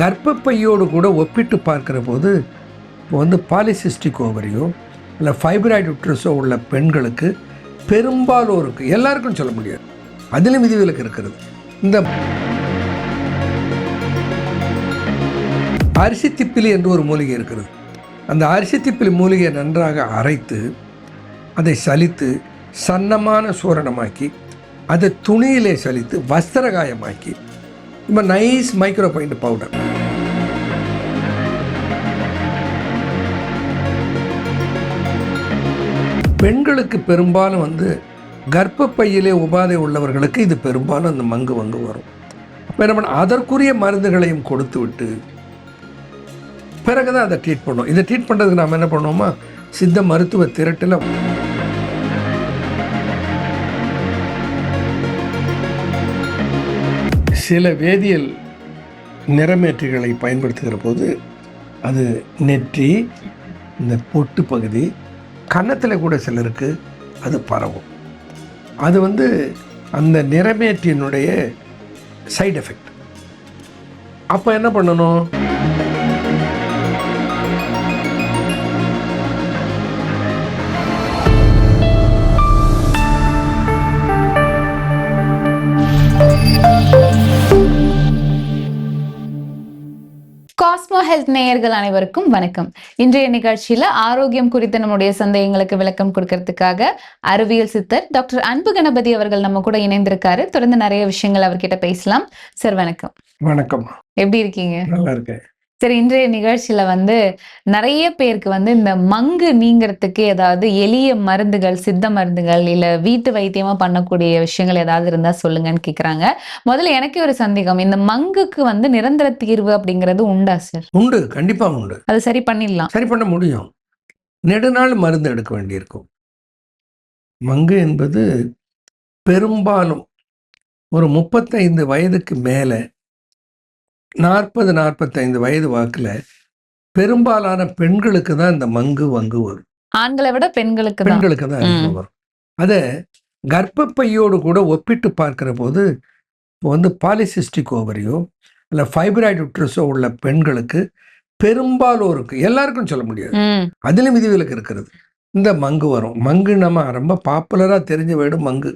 கர்ப்பப்பையோடு கூட ஒப்பிட்டு பார்க்குற போது இப்போ வந்து பாலிசிஸ்டிக் ஓவரியோ இல்லை ஃபைப்ராய்டு உட்ரஸோ உள்ள பெண்களுக்கு பெரும்பாலோருக்கு எல்லாருக்கும் சொல்ல முடியாது. அதிலும் விதிவிலக்கு இருக்கிறது. இந்த அரிசி திப்பிலி என்று ஒரு மூலிகை இருக்கிறது. அந்த அரிசி திப்பிலி மூலிகையை நன்றாக அரைத்து அதை சலித்து சன்னமான சூரணமாக்கி அதை துணியிலே சலித்து வஸ்திரகாயமாக்கி இப்போ நைஸ் மைக்ரோ பாயிண்ட் பவுடர் பெண்களுக்கு பெரும்பாலும் வந்து கர்ப்பப்பையிலே உபாதை உள்ளவர்களுக்கு இது பெரும்பாலும் அந்த மங்கு வங்கு வரும். அப்போ என்ன பண்ண அதற்குரிய மருந்துகளையும் கொடுத்து விட்டு பிறகு தான் அதை ட்ரீட் பண்ணோம். இதை ட்ரீட் பண்ணுறதுக்கு நாம் என்ன பண்ணுவோமா? சித்த மருத்துவ திரட்டில் சில வேதியியல் நிறமேற்றிகளை பயன்படுத்துகிற போது அது நெற்றி இந்த பொட்டு பகுதி கன்னத்தில் கூட சிலருக்கு அது பரவும். அது வந்து அந்த நிறமேற்றினுடைய சைடு எஃபெக்ட் அப்போ என்ன பண்ணணும்? காஸ்மோ ஹெல்த் நேயர்கள் அனைவருக்கும் வணக்கம். இன்றைய நிகழ்ச்சியில ஆரோக்கியம் குறித்த நம்முடைய சந்தேகங்களுக்கு விளக்கம் கொடுக்கறதுக்காக அறிவியல் சித்தர் டாக்டர் அன்பு கணபதி அவர்கள் நம்ம கூட இணைந்திருக்காரு. தொடர்ந்து நிறைய விஷயங்கள் அவர்கிட்ட பேசலாம். சார் வணக்கம். வணக்கம். எப்படி இருக்கீங்க? நல்லா இருக்கேன். சரி இன்றைய நிகழ்ச்சியில வந்து நிறைய பேருக்கு வந்து இந்த மங்கு நீங்கிறதுக்கு ஏதாவது எளிய மருந்துகள் சித்த மருந்துகள் இல்ல வீட்டு வைத்தியமா பண்ணக்கூடிய விஷயங்கள் ஏதாவது இருந்தா சொல்லுங்கன்னு கேக்குறாங்க. முதல்ல எனக்கே ஒரு சந்தேகம். இந்த மங்குக்கு வந்து நிரந்தர தீர்வு அப்படிங்கிறது உண்டா சார்? உண்டு. கண்டிப்பாக உண்டு. அது சரி பண்ணிடலாம். சரி பண்ண முடியும். நெடுநாள் மருந்து எடுக்க வேண்டியிருக்கும். மங்கு என்பது பெரும்பாலும் ஒரு முப்பத்தைந்து வயதுக்கு மேலே நாற்பது நாற்பத்தைந்து வயது வாக்கில் பெரும்பாலான பெண்களுக்கு தான் இந்த மங்கு வங்கு வரும். ஆண்களை விட பெண்களுக்கு பெண்களுக்கு தான் அதிகமாக வரும். அதை கர்ப்பப்பையோடு கூட ஒப்பிட்டு பார்க்கிற போது இப்போ வந்து பாலிசிஸ்டிக் ஓவரியோ இல்லை ஃபைப்ராய்டு யுட்ரஸோ உள்ள பெண்களுக்கு பெரும்பாலோருக்கு எல்லாருக்கும் சொல்ல முடியாது. அதிலும் விதிவிலக்கு இருக்கிறது. இந்த மங்கு வரும். மங்கு நம்ம ரொம்ப பாப்புலராக தெரிஞ்ச வேர்டு மங்கு.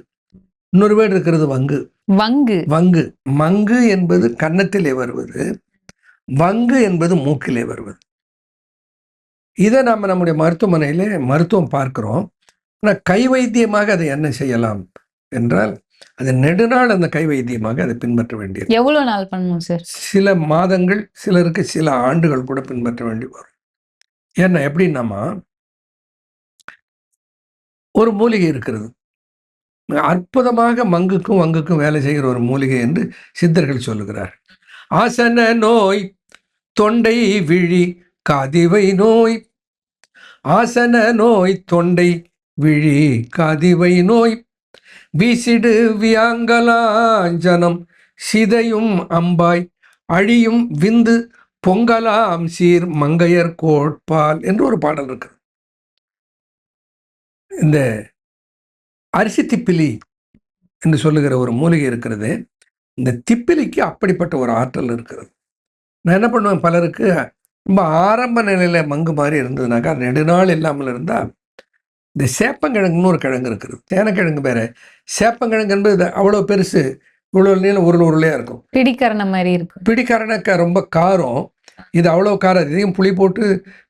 இன்னொரு வேர்டு இருக்கிறது வங்கு. வங்கு. வங்கு. மங்கு என்பது கன்னத்திலே வருவது. வங்கு என்பது மூக்கிலே வருவது. இதை நாம் நம்முடைய மருத்துவமனையிலே மருத்துவம் பார்க்கிறோம். ஆனால் கை வைத்தியமாக அதை என்ன செய்யலாம் என்றால் அது நெடுநாள் அந்த கை வைத்தியமாக அதை பின்பற்ற வேண்டியது. எவ்வளவு நாள் பண்ணணும் சார்? சில மாதங்கள் சிலருக்கு சில ஆண்டுகள் கூட பின்பற்ற வேண்டி வரும். ஏன்னா எப்படின்னாமா ஒரு மூலிகை இருக்கிறது. அற்புதமாக மங்குக்கும் வங்குக்கும் வேலை செய்கிற ஒரு மூலிகை என்று சித்தர்கள் சொல்லுகிறார். ஆசன நோய் தொண்டை விழி காதிவை நோய். ஆசன நோய் தொண்டை விழி காதிவை நோய். வீசிடு வியாங்கலாஞ்சனம் சிதையும் அம்பாய். அழியும் விந்து பொங்கலாம் சீர் மங்கையர் கோட்பால் என்று ஒரு பாடல் இருக்கு இந்த அரிசி திப்பிலி என்று சொல்லுகிற ஒரு மூலிகை இருக்கிறது. இந்த திப்பிலிக்கு அப்படிப்பட்ட ஒரு ஆற்றல் இருக்கிறது. நான் என்ன பண்ணுவேன்? பலருக்கு ரொம்ப ஆரம்ப நிலையில மங்கு மாதிரி இருந்ததுனாக்கா நெடுநாள் இல்லாமல் இருந்தால் இந்த சேப்பங்கிழங்குன்னு ஒரு கிழங்கு இருக்குது. சேனக்கிழங்கு வேற. சேப்பங்கிழங்கு என்பது அவ்வளோ பெருசு இவ்வளோ நீளம் உருள் உருளையாக இருக்கும். பிடிக்கரண மாதிரி இருக்கு. பிடிக்காரனக்க ரொம்ப காரம். இது அவ்வளோ காரம். இதையும் புளி போட்டு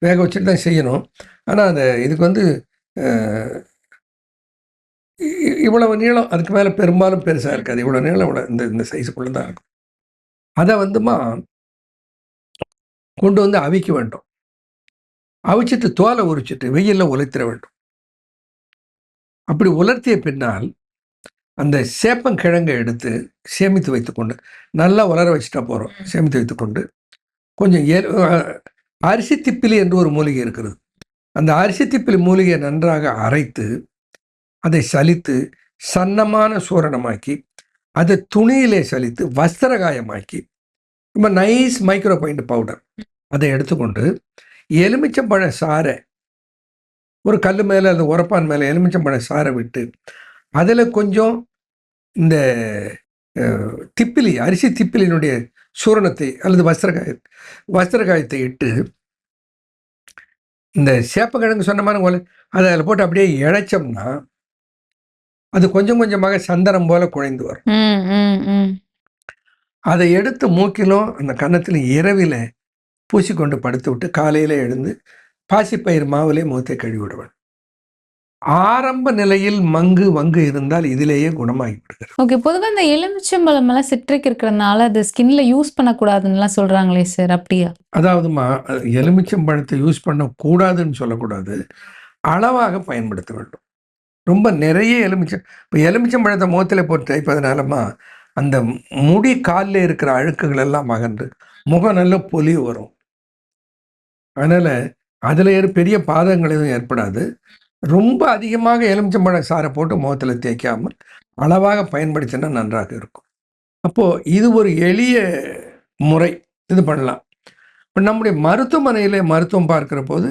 வேக வச்சுட்டு தான் செய்யணும். ஆனால் அந்த இதுக்கு வந்து இவ்வளவு நீளம் அதுக்கு மேலே பெரும்பாலும் பெருசாக இருக்காது. இவ்வளோ நீளம் இவ்வளோ இந்த இந்த சைஸுக்குள்ளே தான் இருக்கும். அதை வந்துமா கொண்டு வந்து அவிக்க வேண்டும். அவிச்சிட்டு தோலை உரிச்சிட்டு வெயிலில் உலர்த்திட வேண்டும். அப்படி உலர்த்திய பின்னால் அந்த சேப்பங்கிழங்கை எடுத்து சேமித்து வைத்துக்கொண்டு நல்லா உலர வச்சுட்டா போகிறோம் சேமித்து வைத்துக்கொண்டு கொஞ்சம் ஏ அரிசி திப்பிலி என்று ஒரு மூலிகை இருக்கிறது. அந்த அரிசி திப்பிலி மூலிகையை நன்றாக அரைத்து அதை சலித்து சன்னமான சூரணமாக்கி அதை துணியிலே சலித்து வஸ்திரகாயமாக்கி ரொம்ப நைஸ் மைக்ரோ பாயிண்ட் பவுடர் அதை எடுத்துக்கொண்டு எலுமிச்சம்பழ சாறை ஒரு கல் மேலே அந்த உரப்பான் மேலே எலுமிச்சம்பழ சாறை விட்டு அதில் கொஞ்சம் இந்த திப்பிலி அரிசி திப்பிலினுடைய சூரணத்தை அல்லது வஸ்திரகாய வஸ்திரகாயத்தை இட்டு இந்த சேப்பக்கிழங்கு சொன்ன மாதிரி அதை அதில் போட்டு அப்படியே இழைச்சோம்னா அது கொஞ்சம் கொஞ்சமாக சந்தனம் போல குழைந்து வரும். அதை எடுத்து மூக்கிலும் அந்த கன்னத்திலும் இரவில் பூசிக்கொண்டு படுத்து விட்டு காலையில் எழுந்து பாசிப்பயிர் மாவுலே முகத்தை கழுவி விடுவேன் ஆரம்ப நிலையில் மங்கு வங்கு இருந்தால் இதிலேயே குணமாகி விடுகிறது ஓகே பொதுவா இந்த எலுமிச்சம்பழம் எல்லாம் சிட்ரிக் இருக்கிறதுனால அது ஸ்கின்ல யூஸ் பண்ணக்கூடாதுன்னுலாம் சொல்றாங்களே சார் அப்படியா? அதாவதுமா எலுமிச்சம்பழத்தை யூஸ் பண்ணக்கூடாதுன்னு சொல்லக்கூடாது. அளவாக பயன்படுத்த வேண்டும். ரொம்ப நிறைய எலுமிச்சம் இப்போ எலுமிச்சம்பழத்தை முகத்தில் போட்டு தைப்பதனாலமா அந்த முடி காலில் இருக்கிற அழுக்குகள் எல்லாம் அகன்று முகம் நல்ல பொலி வரும். அதனால் அதில் ஏற பெரிய பாதங்கள் எதுவும் ஏற்படாது. ரொம்ப அதிகமாக எலுமிச்சம்பழ சாறை போட்டு முகத்தில் தேய்க்காமல் அளவாக பயன்படுத்தினா நன்றாக இருக்கும். அப்போது இது ஒரு எளிய முறை. இது பண்ணலாம். இப்போ நம்முடைய மருத்துவமனையில் மருத்துவம் பார்க்குற போது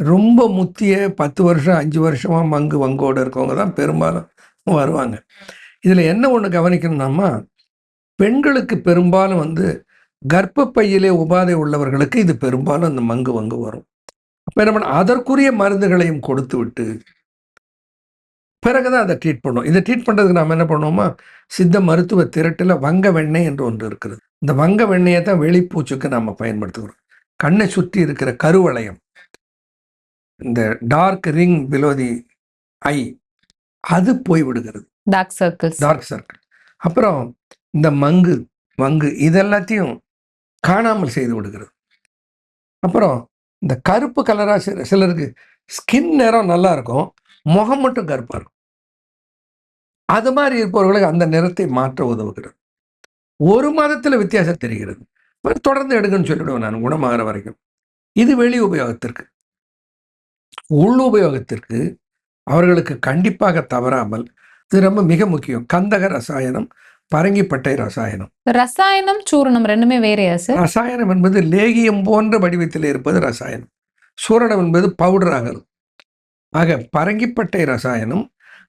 ரொம்ப முத்திய பத்து வருஷம் அஞ்சு வருஷமாக மங்கு வங்கோடு இருக்கவங்க தான் பெரும்பாலும் வருவாங்க. இதில் என்ன ஒன்று கவனிக்கணும்னாமா பெண்களுக்கு பெரும்பாலும் வந்து கர்ப்பப்பையிலே உபாதை உள்ளவர்களுக்கு இது பெரும்பாலும் அந்த மங்கு வங்கு வரும். அப்போ என்ன பண்ண அதற்குரிய மருந்துகளையும் கொடுத்து விட்டு பிறகுதான் அதை ட்ரீட் பண்ணுவோம் இதை ட்ரீட் பண்ணுறதுக்கு நாம் என்ன பண்ணுவோமா சித்த மருத்துவ திரட்டில் வங்க வெண்ணெய் என்று ஒன்று இருக்கிறது இந்த வங்க வெண்ணெயை தான் வெளிப்பூச்சுக்கு நாம் பயன்படுத்துகிறோம். கண்ணை சுற்றி இருக்கிற கருவளையம் இந்த dark ring below the eye அது போய் விடுகிறது டார்க் சர்க்கிள்ஸ் டார்க் சர்க்கிள் அப்புறம் இந்த மங்கு வங்கு இதெல்லாத்தையும் காணாமல் செய்து விடுகிறது. அப்புறம் இந்த கருப்பு கலராக சில சிலருக்கு ஸ்கின் நிறம் நல்லா இருக்கும் முகம் மட்டும் கருப்பாக இருக்கும். அது மாதிரி இருப்பவர்களுக்கு அந்த நிறத்தை மாற்ற உதவுகிறது. ஒரு மாதத்தில் வித்தியாசம் தெரிகிறது. தொடர்ந்து எடுக்கணும்னு சொல்லிவிடுவேன் நான் குணமாகிற வரைக்கும். இது வெளி உபயோகத்திற்கு. உள் உபயோகத்திற்கு அவர்களுக்கு கண்டிப்பாக தவறாமல் இது ரொம்ப மிக முக்கியம். கந்தக ரசாயனம் பரங்கிப்பட்டை ரசாயனம். ரசாயனம் சூரணம் ரெண்டுமே வேறையா சார்? ரசாயனம் என்பது லேகியம் போன்ற வடிவத்தில் இருப்பது ரசாயனம். சூரணம் என்பது பவுடராக இருக்கும். ஆக பரங்கிப்பட்டை ரசாயனம்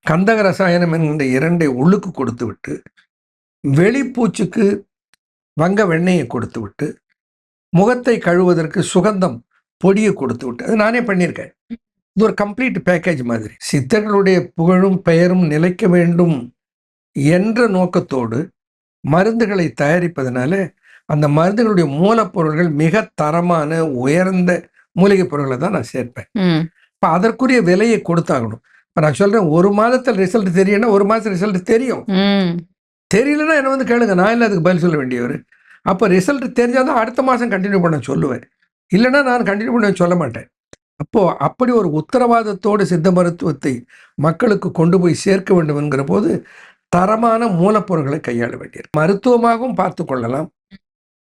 கந்தக ரசாயனம் என்கின்ற இரண்டை உள்ளுக்கு கொடுத்து விட்டு வெளிப்பூச்சுக்கு வங்க வெண்ணெயை கொடுத்து விட்டு முகத்தை கழுவதற்கு சுகந்தம் பொடியை கொடுத்து விட்டு அது நானே பண்ணியிருக்கேன். இது ஒரு கம்ப்ளீட் பேக்கேஜ் மாதிரி. சித்தர்களுடைய புகழும் பெயரும் நிலைக்க வேண்டும் என்ற நோக்கத்தோடு மருந்துகளை தயாரிப்பதனால அந்த மருந்துகளுடைய மூலப்பொருள்கள் மிக தரமான உயர்ந்த மூலிகைப் பொருட்களை தான் நான் சேர்ப்பேன். இப்போ அதற்குரிய விலையை கொடுத்தாகணும். இப்போ நான் சொல்கிறேன் ஒரு மாதத்தில் ரிசல்ட் தெரியும்னா ஒரு மாதம் ரிசல்ட் தெரியும். தெரியலன்னா என்ன வந்து கேளுங்க. நான் இல்லை அதுக்கு பதில் சொல்ல வேண்டியவர்? அப்போ ரிசல்ட் தெரிஞ்சால் தான் அடுத்த மாதம் கண்டினியூ பண்ண சொல்லுவேன். இல்லைன்னா நான் கண்டினியூ பண்ண சொல்ல மாட்டேன். அப்போது அப்படி ஒரு உத்தரவாதத்தோடு சித்த மருத்துவத்தை மக்களுக்கு கொண்டு போய் சேர்க்க வேண்டும் என்கிற போது தரமான மூலப்பொருட்களை கையாள வேண்டியது மருத்துவமாகவும் பார்த்து கொள்ளலாம்.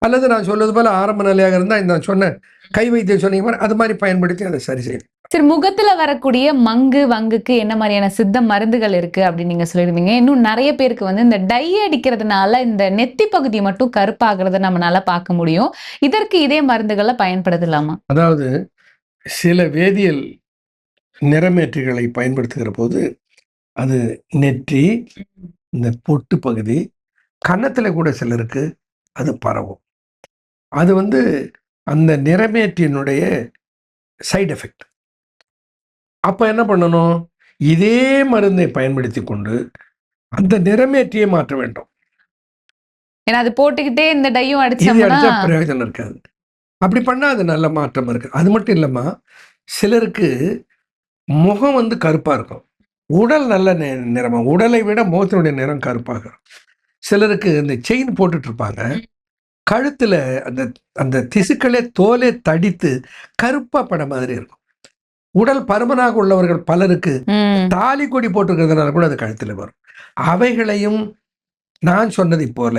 அல்லது நான் சொல்வது போல ஆரம்ப நிலையாக இருந்தால் நான் சொன்ன கை வைத்தியம் சொன்னீங்க அது மாதிரி பயன்படுத்தி அதை சரி செய்யணும். சரி முகத்துல வரக்கூடிய மங்கு வங்குக்கு என்ன மாதிரியான சித்த மருந்துகள் இருக்கு அப்படின்னு நீங்க சொல்லியிருந்தீங்க இன்னும் நிறைய பேருக்கு வந்து இந்த டை அடிக்கிறதுனால இந்த நெத்தி பகுதி மட்டும் கருப்பாகிறத நம்மளால பார்க்க முடியும். இதற்கு இதே மருந்துகளை பயன்படுத்தலாமா? அதாவது சில வேதியியல் நிறமேற்றிகளை பயன்படுத்துகிற போது அது நெற்றி இந்த பொட்டு பகுதி கன்னத்தில் கூட சிலருக்கு அது பரவும். அது வந்து அந்த நிறமேற்றியினுடைய சைடு எஃபெக்ட். அப்போ என்ன பண்ணணும்? இதே மருந்தை பயன்படுத்தி கொண்டு அந்த நிறமேற்றியை மாற்ற வேண்டும். ஏன்னா அது போட்டுக்கிட்டே இந்த டையும் அடிச்சா பிரயோஜனம் இருக்காது. அப்படி பண்ணால் அது நல்ல மாற்றம் இருக்கு. அது மட்டும் இல்லைம்மா சிலருக்கு முகம் வந்து கருப்பாக இருக்கும். உடல் நல்ல நி- நிறமா உடலை விட முகத்தினுடைய நிறம் கருப்பாக இருக்கும். சிலருக்கு இந்த செயின் போட்டுட்டு இருப்பாங்க. கழுத்தில் அந்த அந்த திசுக்களே தோலே தடித்து கருப்பா பட மாதிரி இருக்கும். உடல் பருமனாக உள்ளவர்கள் பலருக்கு தாலி கொடி போட்டிருக்கிறதுனால கூட அது கழுத்தில் வரும். அவைகளையும் நான் சொன்னதைப் போல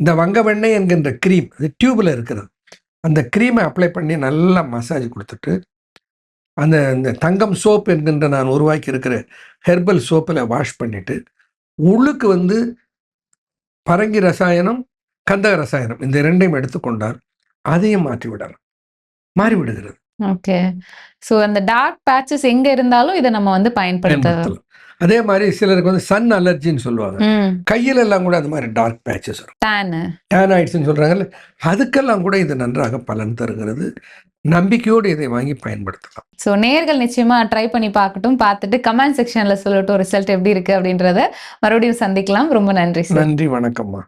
இந்த வங்க வெண்ணெய் என்கின்ற க்ரீம் அது டியூப்ல இருக்கிறது. அந்த க்ரீமை அப்ளை பண்ணி நல்லா மசாஜ் கொடுத்துட்டு அந்த இந்த தங்கம் சோப் என்கின்ற நான் உருவாக்கி இருக்கிற ஹெர்பல் சோப்பில் வாஷ் பண்ணிட்டு உள்ளுக்கு வந்து பரங்கி ரசாயனம் கந்தக ரசாயனம் இந்த இரண்டையும் எடுத்துக்கொண்டால் அதையும் மாற்றி விடலாம் மாறி விடுகிறது ஓகே சோ அந்த டார்க் பேச்சஸ் எங்க இருந்தாலும் இதை நம்ம வந்து பயன்படுத்த பயன்படுத்தலாம். அதே மாதிரி சிலருக்கு வந்து சன் அலர்ஜின்னு சொல்லுவாங்க. கையில எல்லாம் கூட அந்த மாதிரி டார்க் பேச்சஸ் வரும். டேனு டேன் ஆயிடுச்சுன்னு சொல்றாங்கல்ல அதுக்கெல்லாம் கூட இது நன்றாக பலன் தருகிறது. நம்பிக்கையோடு இதை வாங்கி பயன்படுத்தலாம். ஸோ நேர்கள் நிச்சயமா ட்ரை பண்ணி பார்க்கட்டும் பார்த்துட்டு கமெண்ட் செக்ஷன்ல சொல்லட்டும் ரிசல்ட் எப்படி இருக்கு அப்படின்றத மறுபடியும் சந்திக்கலாம். ரொம்ப நன்றி நன்றி வணக்கம்மா.